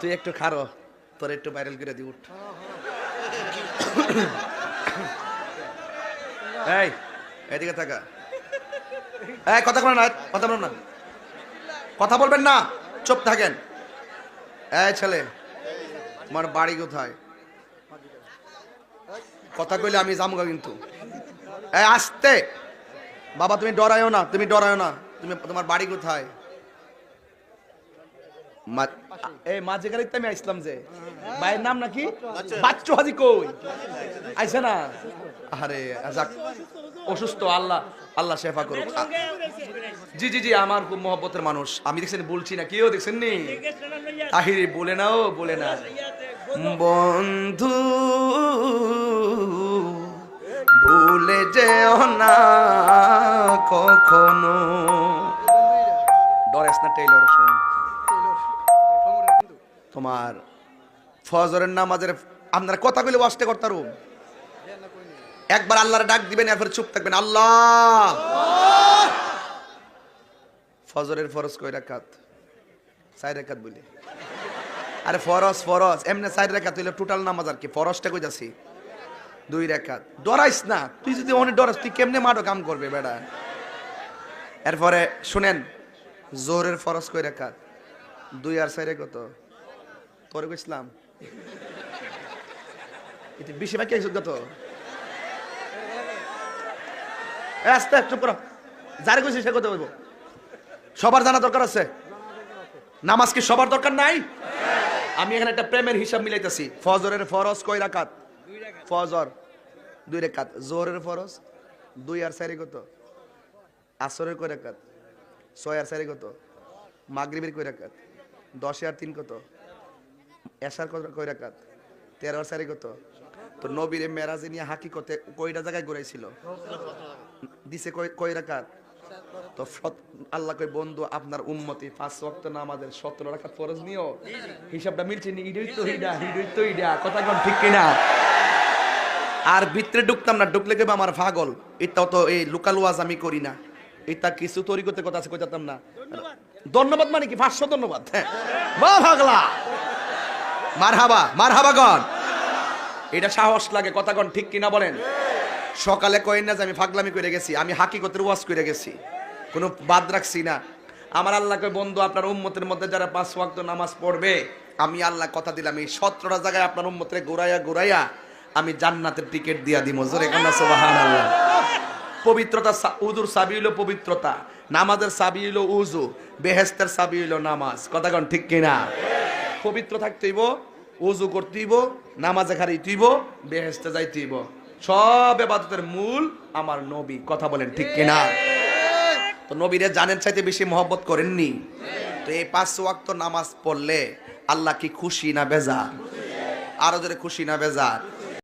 তুই একটু খারো, তোর একটু ভাইরাল করে দি উঠ। এই এদিকে থাকা। এই, কথা বলেন না, কথা বলেন না। কথা বলবেন না, চুপ থাকেন। এই ছেলে, তোমার বাড়ি কোথায়? কথা কইলে আমি যামগা কিন্তু। এই, আসতে। বাবা, তুমি ডরায়ও না, তুমি ডরায়ও না। তুমি, তোমার বাড়ি কোথায়? এই মাঝে গাড়িতে আমি আসলাম যে ভাইয়ের নাম নাকি? বাচ্চু। হাজি কই? আইছে না? আরে যাক। অসুস্থ আল্লাহ আল্লাহ শেফা করুক। জি জি জি আমার খুব মহব্বতের মানুষ। আমি দেখছেন বলছি না কেউ দেখছেন নি তাহিরি বলে নাও বলে না। বন্ধু ভুলে যেও না কখনো। ডরেস না টেইলর শুন তোমার ফজরের নামাজের আপনারা কথাগুলো বাসতে করতারু একবার আল্লাহর ডাক দিবেন, এরপর চুপ থাকবেন। আল্লাহ! ফজরের ফরজ কয় রাকাত? চার রাকাত বলি। আরে ফরজ ফরজ। এমনি চার রাকাত হইলে টোটাল নামাজ আর কি? ফরজটা কই যাচ্ছি? দুই রাকাত। ডরাইস না। তুই যদি অনেক ডরাস, তুই কেমনে মাঠো কাম করবে বেড়া? এরপরে শুনেন, জোহরের ফরজ কই রাকাত? দুই আর চাইরে কত? তোরে এতে বেশি বাকি আইসত কত এ, আস্তে চুপ করো যারে কইছি সে কথা বলব। সবার জানা দরকার আছে? নামাজ কি সবার দরকার নাই? আমি এখানে একটা প্রেমের হিসাব মিলাইতেছি। ফজরের ফরজ কয় রাকাত। ফজর দুই রাকাত। জোহরের ফরজ দুই আর চারি কত? আসরের কয় রাকাত? ছয় আর চারি কত? মাগরিবের কয় রাকাত? দশে আর তিন কত? এশার কত কয় রাকাত তেরো চারি কত? তো নবীর মেরাজে নিয়ে হাকি কতে কয়টা জায়গায় ঘুরাইছিল? দিছে কয় রাকাত তো আল্লাহ কই বন্ধু, আপনার উম্মতি পাঁচ ওয়াক্ত নামাজের সতেরো রাখাত ফরজ নিও। হিসাবটা মিলছে নি? ইডই তো ইডা, ইডই তো ইডা। কথা কোন ঠিক কিনা? আর ভিতরে ঢুকতাম না, ঢুকলে কেবে আমার পাগল। এটাও তো এই লোকাল ওয়াজ আমি করি না। এটা কিছু তরিকতে কথা আছে কইতাম না। ধন্যবাদ মানে কি? পাঁচশো ধন্যবাদ। হ্যাঁ। বা মারহাবা মারহাবা গন এটা সাহস লাগে, কথা কন ঠিক কিনা বলেন? সকালে কইন না যে আমি ফাগলামি করে গেছি, আমি হাকিকতের ওয়াজ করে গেছি। কোনো বাদ রাখছি না। আমার আল্লাহকে বন্ধু, আপনার উম্মতের মধ্যে যারা পাঁচ ওয়াক্ত নামাজ পড়বে, আমি আল্লাহ কথা দিলাম, এই সতেরোটা জায়গায় আপনার উম্মতের ঘুরাইয়া ঘুরাইয়া আমি জান্নাতের টিকিট দিয়া দিব জোরে কান্না সুবহান পবিত্রতা উজুর সাবি হইল পবিত্রতা, নামাজের সাবি হইল উজু বেহেস্তের সাবি হইল নামাজ। কথা কন ঠিক কিনা? পবিত্র থাকতেইব, উজু করতেইব, নামাজে খারিতেইব বেহেস্তে যাইতেইব। সব এবাদতের মূল আমার নবী, কথা বলেন ঠিক কিনা? তো নবীরে জানেন চাইতে বেশি মহব্বত করেননি? তো এই পাঁচ ওয়াক্ত নামাজ পড়লে আল্লাহ কি খুশি না বেজার? আরও জোরে খুশি না বেজার?